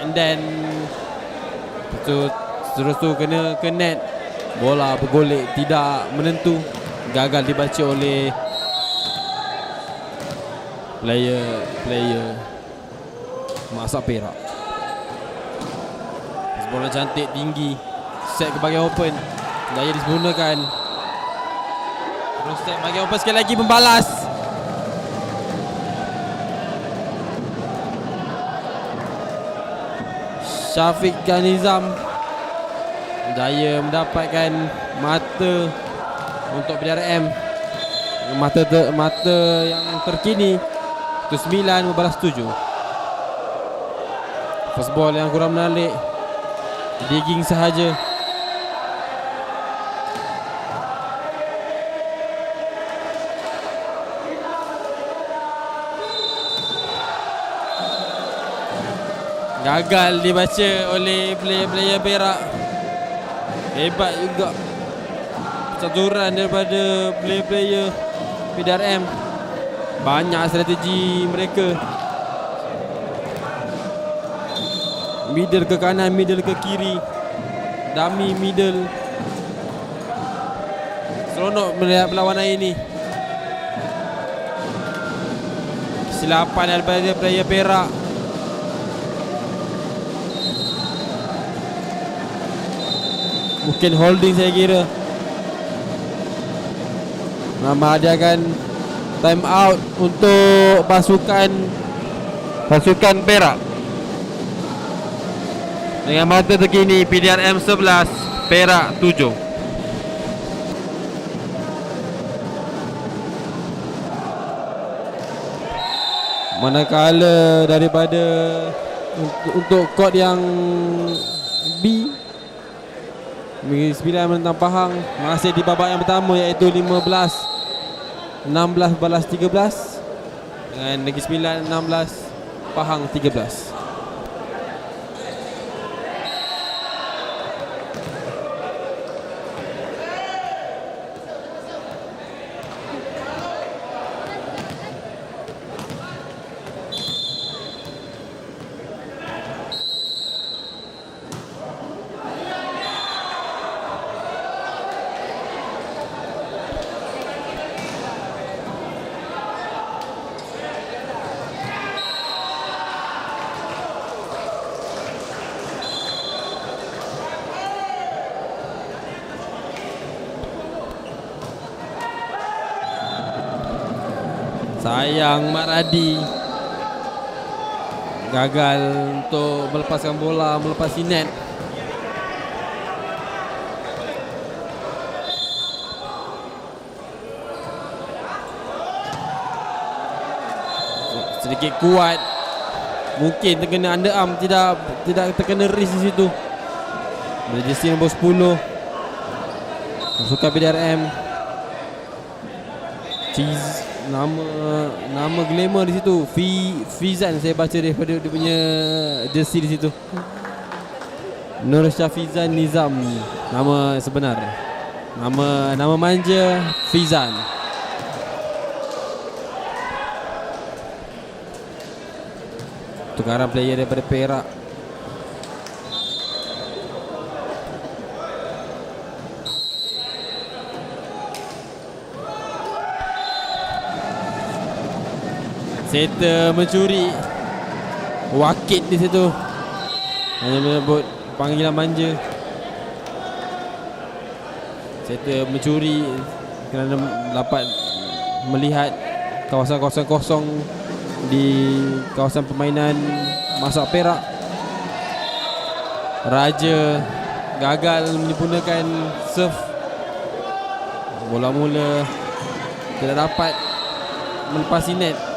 And then tu Terus tu kena ke net. Bola bergolek Tidak menentu. Gagal dibaca oleh Player Player Masak Perak. Bola cantik tinggi. Set ke bahagian open. Daya disempurnakan. Terus set bahagian open sekali lagi Membalas Syafiq Ganizam Daya mendapatkan mata untuk PDRM mata ter, mata yang terkini. Itu 9 membalas 7 first ball yang kurang menarik. Digging sahaja gagal dibaca oleh player-player Perak. Hebat juga. Caturan daripada player-player PDRM banyak strategi mereka. Middle ke kanan middle ke kiri. Dummy middle. Seronok melihat perlawanan ini kesilapan daripada player Perak Mungkin holding saya kira. Nama hadiahkan Time out untuk pasukan Pasukan Perak. Dengan mata terkini PDRM 11 Perak 7 Manakala daripada untuk, untuk kod yang B Negeri Sembilan menentang Pahang. Masih di babak yang pertama iaitu 15 16 balas 13 Dengan Negeri Sembilan 16 Pahang 13 Sayang Mat Radi. Gagal untuk melepaskan bola Melepasi net Sedikit kuat. Mungkin terkena underarm Tidak tidak terkena wrist di situ. Jersey nombor 10 Pasukan PDRM Cheese nama nama glamour di situ. Fi Fizan saya baca daripada dia punya jersey di situ. Nur Syafizan Nizam. Nama sebenar. Nama nama manja Fizan. Tukaran player daripada Perak Seta mencuri. Wakit di situ. Hanya menyebut panggilan manja. Seta mencuri Kerana dapat melihat Kawasan-kawasan kosong Di kawasan permainan Masak Perak. Raja Gagal menyempurnakan serve. Bola mula Tidak dapat Melepasi net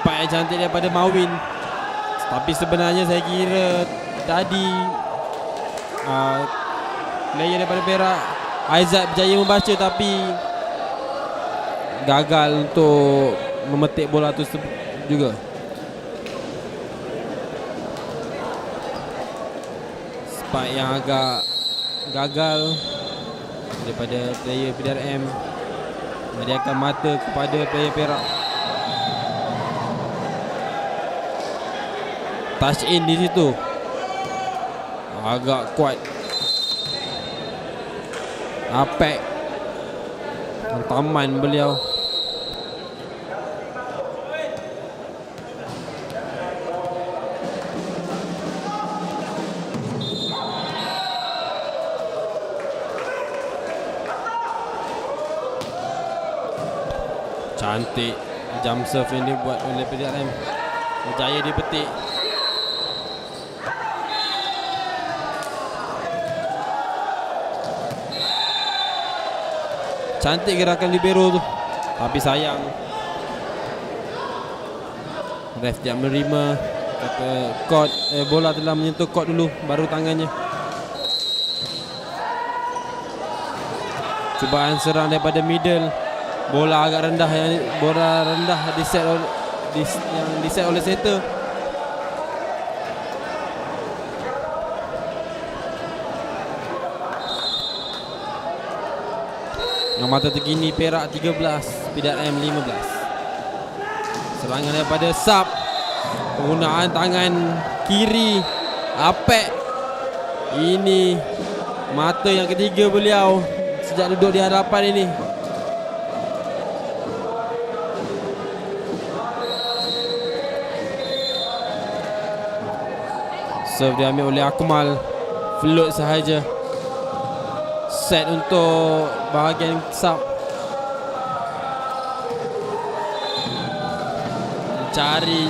Spike yang cantik daripada Mawin Tapi sebenarnya saya kira Tadi uh, Player daripada Perak Aizat berjaya membaca tapi gagal untuk memetik bola tu juga. Spike yang agak gagal daripada player PDRM Mediakan mata kepada player Perak Touch in di situ. Agak kuat. Apek. Taman beliau. Cantik. Jump serve yang dibuat oleh PDRM Berjaya dipetik Cantik gerakan libero tu. Tapi sayang. Ref tidak menerima. Kata court eh, Bola telah menyentuh court dulu Baru tangannya. Cubaan serang daripada middle. Bola agak rendah yang bola rendah di set di, yang di set oleh setter. Yang mata terkini Perak 13, PDRM 15. Serangan daripada Sub. Penggunaan tangan kiri Apek. Ini mata yang ketiga beliau sejak duduk di hadapan ini. Serve diambil oleh Akmal Float sahaja Set untuk bahagian sub Cari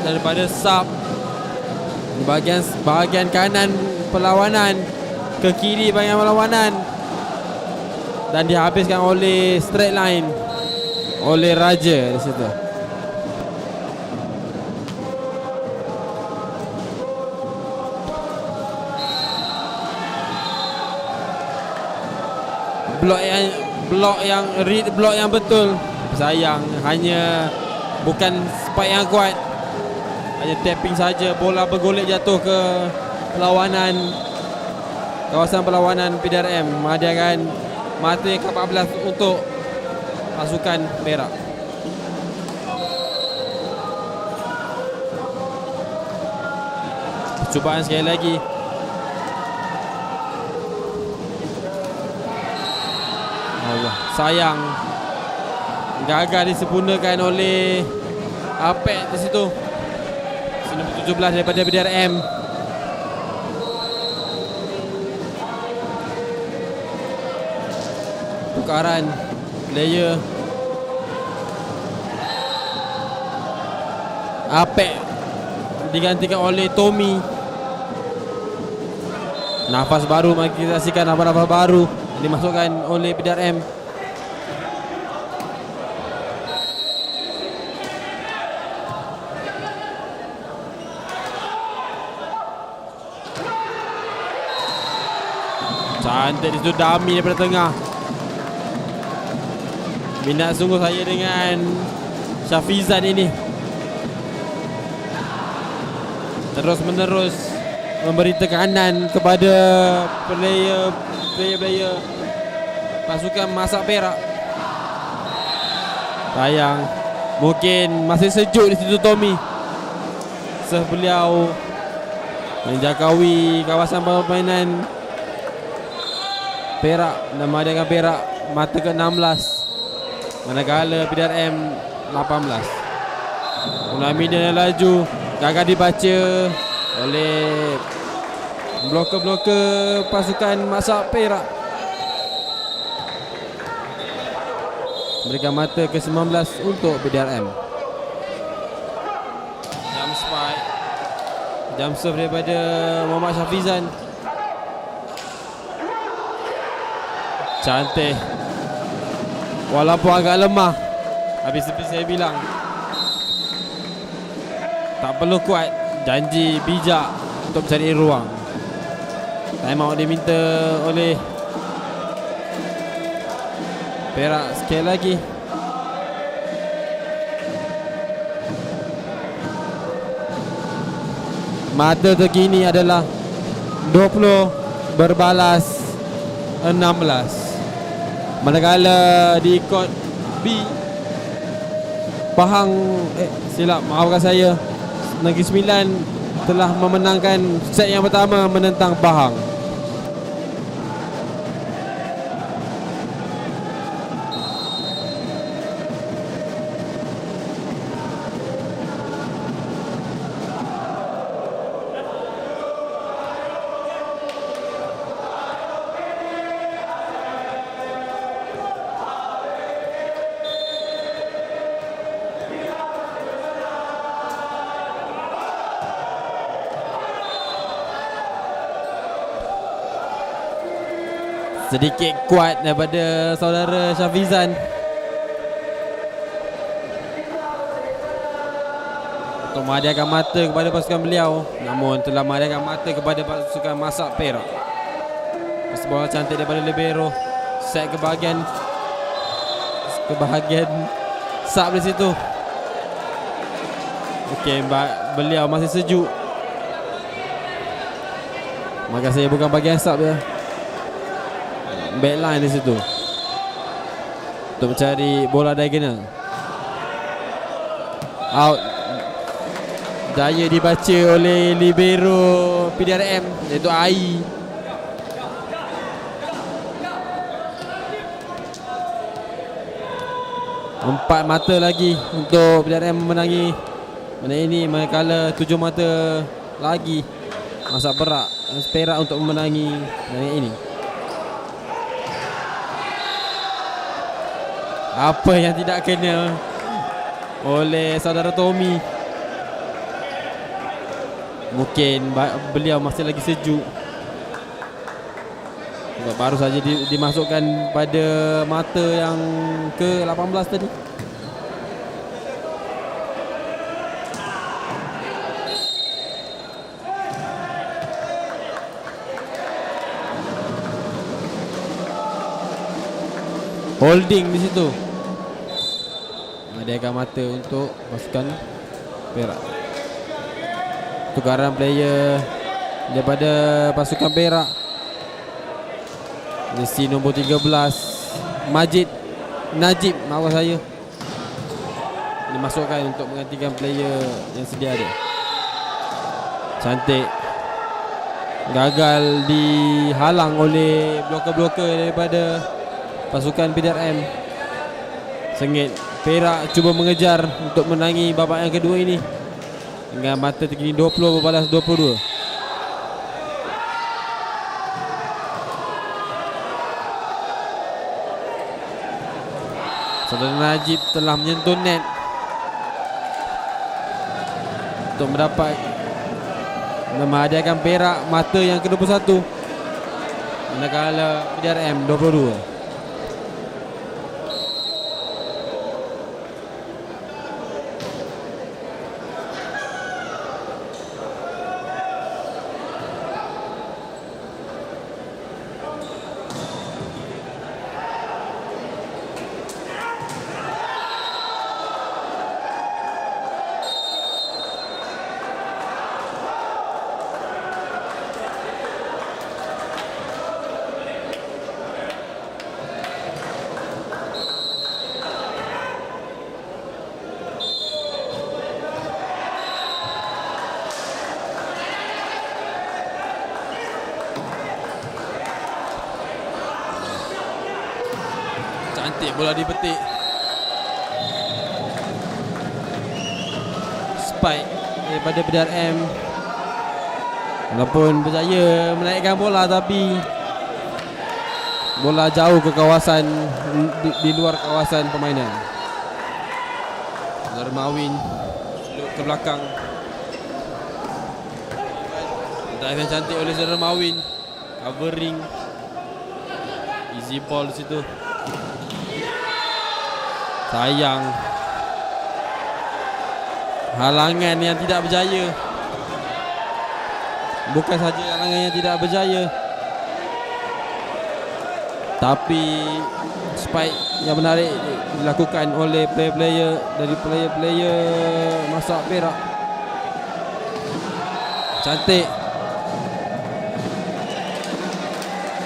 Daripada sub. Bahagian bahagian kanan perlawanan Ke kiri bahagian perlawanan. Dan dihabiskan oleh straight line Oleh Raja di situ blok yang blok yang read blok yang betul. Sayang hanya bukan spike yang kuat. Hanya tapping saja bola bergolek jatuh ke perlawanan kawasan perlawanan PDRM menghadiahkan mata yang ke-14 untuk pasukan Perak. Cubaan sekali lagi sayang. Gagal disempurnakan oleh Apek di situ. Nombor 17 daripada BDRM tukaran player. Apek digantikan oleh Tommy. Nafas baru kita saksikan nafas-nafas baru dimasukkan oleh PDRM Cantik di situ Dami daripada tengah Minat sungguh saya dengan Syafizan ini Terus menerus Memberi tekanan kepada player player-player pasukan masak perak. Sayang. Mungkin masih sejuk di situ Tommy. Serve beliau menjakawi kawasan permainan Perak dan mengadakan Perak. Mata ke-16. Manakala PDRM 18 Ulami dia laju. Gagal dibaca oleh bloker-bloker pasukan masak Perak. Mereka mata ke-19 untuk BDRM Jam spike. Jam serve daripada Muhammad Syafizan Cantik. Walaupun agak lemah. Habis seperti saya bilang Tak perlu kuat. Janji bijak Untuk mencari ruang. Time out diminta oleh Perak sekali lagi. Mata terkini adalah 20 berbalas 16 Manakala di kot B Pahang eh silap maafkan saya. Negeri Sembilan telah memenangkan set yang pertama menentang Pahang Sedikit kuat daripada saudara Syafizan. Untuk menghadiahkan mata kepada pasukan beliau. Namun telah menghadiahkan mata kepada pasukan Masak Perak. Sebuah cantik daripada Libero Set ke bahagian Ke bahagian Sub di situ. Okey, beliau masih sejuk. Maka saya bukan bahagian sub dia backline di situ. Untuk mencari bola diagonal. Out. Daya dibaca oleh libero PDRM iaitu AI. Empat mata lagi untuk PDRM memenangi. Mana ini manakala tujuh mata lagi. Masa berak Perak untuk memenangi pertandingan ini Apa yang tidak kena? Oleh saudara Tommy. Mungkin beliau masih lagi sejuk. Baru saja di, dimasukkan pada mata yang ke-18 tadi Holding di situ. Mengadakan mata untuk pasukan Perak. Tukaran player daripada pasukan Perak. Jersey nombor 13 Majid Najib maaf saya. Dimasukkan untuk menggantikan player yang sedia ada. Cantik. Gagal dihalang oleh bloker-bloker daripada pasukan PDRM Sengit Perak cuba mengejar untuk menangi babak yang kedua ini. Dengan mata terkini 20 berbalas 22 Saudara Najib telah menyentuh net Untuk mendapat Menghadiahkan Perak mata yang ke-21 Manakala PDRM 22 Cantik bola dipetik. Spike daripada PDRM Walaupun berjaya menaikkan bola tapi Bola jauh ke kawasan di, di luar kawasan permainan. Darmawin Look ke belakang. Drive yang cantik oleh Saudara Mawin Covering. Easy ball di situ Sayang. Halangan yang tidak berjaya. Bukan saja halangan yang tidak berjaya. Tapi spike yang menarik dilakukan oleh player-player dari player-player masak Perak. Cantik.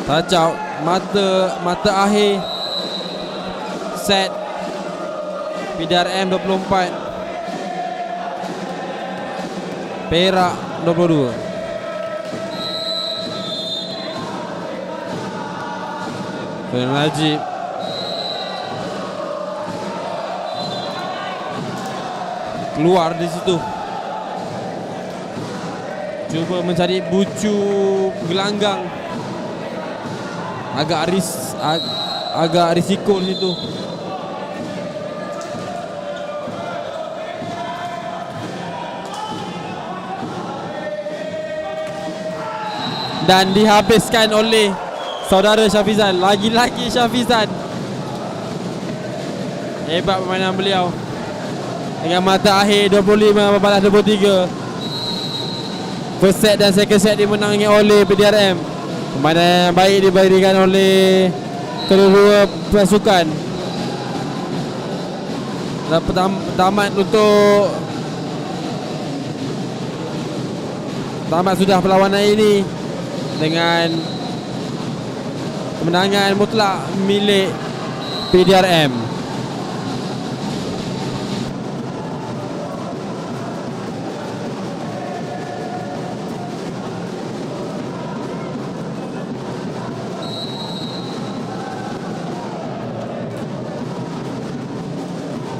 Touch mata mata akhir. Set PDRM 24 Perak 22 Fernan Najib keluar di situ. Cuba mencari bucu gelanggang. Agak ris ag, agak risiko di situ dan dihabiskan oleh saudara Syafizan. Lagi-lagi Syafizan. Hebat permainan beliau. Dengan mata akhir 25 balas 23 first set dan second set dimenangi oleh PDRM permainan yang baik diberikan oleh kedua-dua pasukan. Dan tamat untuk tamat sudah perlawanan ini dengan kemenangan mutlak milik PDRM